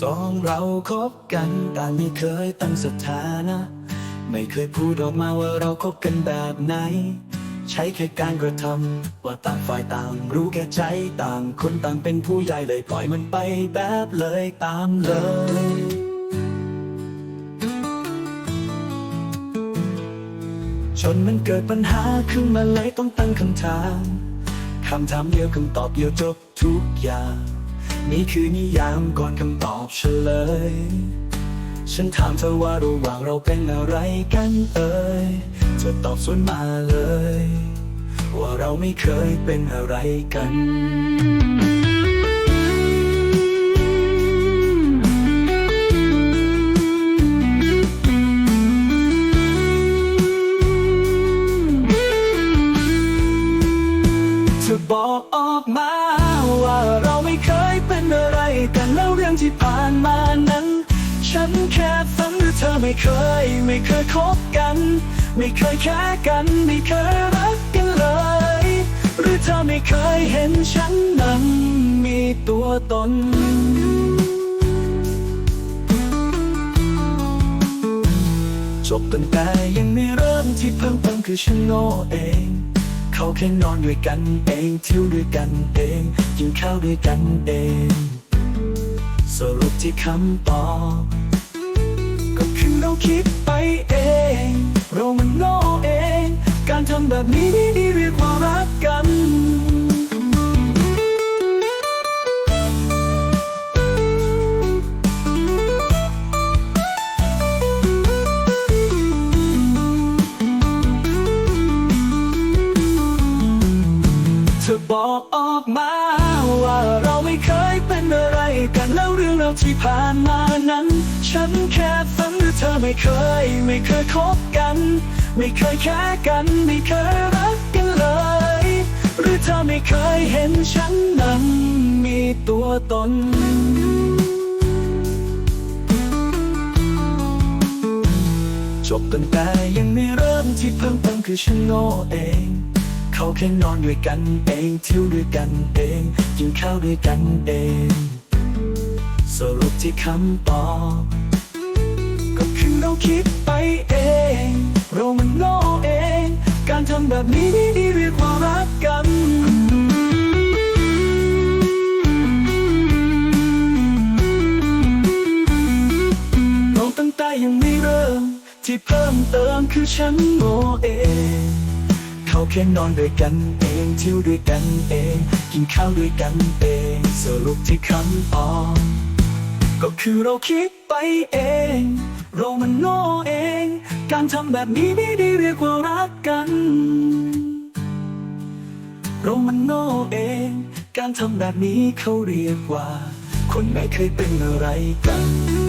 สองเราคบกันแต่ไม่เคยตั้งสถานะ ไม่เคยพูดออกมาว่าเราคบกันแบบไหน ใช้แค่การกระทำว่าต่างฝ่ายต่าง รู้แก่ใจต่างคนต่างเป็นผู้ใหญ่เลยปล่อยมันไปแบบเลยตามเลยจนมันเกิดปัญหาขึ้นมาเลยต้องตั้งคำถาม คำถามเดียวคำตอบเดียวจบทุกอย่าง นี่คือนิยามก่อนคำตอบเฉลย ฉันถามเธอว่าระหว่างเราเป็นอะไรกันเอ่ย เธอตอบสวนมาเลย ว่าเราไม่เคยเป็นอะไรกันเธอบอกออกมาว่า ที่ผ่านมานั้น ฉันแค่ฝันหรือเธอไม่เคย ไม่เคยคบกัน ไม่เคยแค่กัน ไม่เคยรักกันเลย หรือเธอไม่เคยเห็นฉันนั้นมีตัวตนจบตั้งแต่ยังไม่เริ่มที่เพิ่มเติมคือฉันโง่เอง เขาแค่นอนด้วยกันเองเที่ยวด้วยกันเองกินข้าวด้วยกันเอง สรุปที่คำตอบก็คือเราคิดไปเอง เรามันโง่เอง การทำแบบนี้ดี ธอบอกออกมาว่าเราไม่เคยเป็นอะไรกันแล้วเรื่องเราวที่ผ่านมานั้น ฉันแค่ฝันหรือเธอไม่เคย ไม่เคยคบกัน ไม่เคยแค่กัน ไม่เคยรักกันเลย หรือเธอไม่เคยเห็นฉันนั้นมีตัวตนจบตั้งแต่ยังไม่เริ่มที่เพิ่มเติมคือฉันโง่เอง เขาแค่นอนด้วยกันเองเที่ยวด้วยกันเองกินข้าวด้วยกันเอง สรุปที่คำตอบก็คือเราคิดไปเอง เรามันโง่เอง การทำแบบนี้ไม่ด้เรียกว่ารักกันมองตั้งแต่ยังไม่เริ่มที่เพิ่มเติมคือฉันโง่เอง เขาแค่นอนด้วยกันเองเที่ยวด้วยกันเอง กินข้าวด้วยกันเองสรุปที่คำตอบก็คือเราคิดไปเอง เรามันโง่เอง การทำแบบนี้ไม่ได้เรียกว่ารักกัน เรามันโง่เอง การทำแบบนี้เขาเรียกว่า คนไม่เคยเป็นอะไรกัน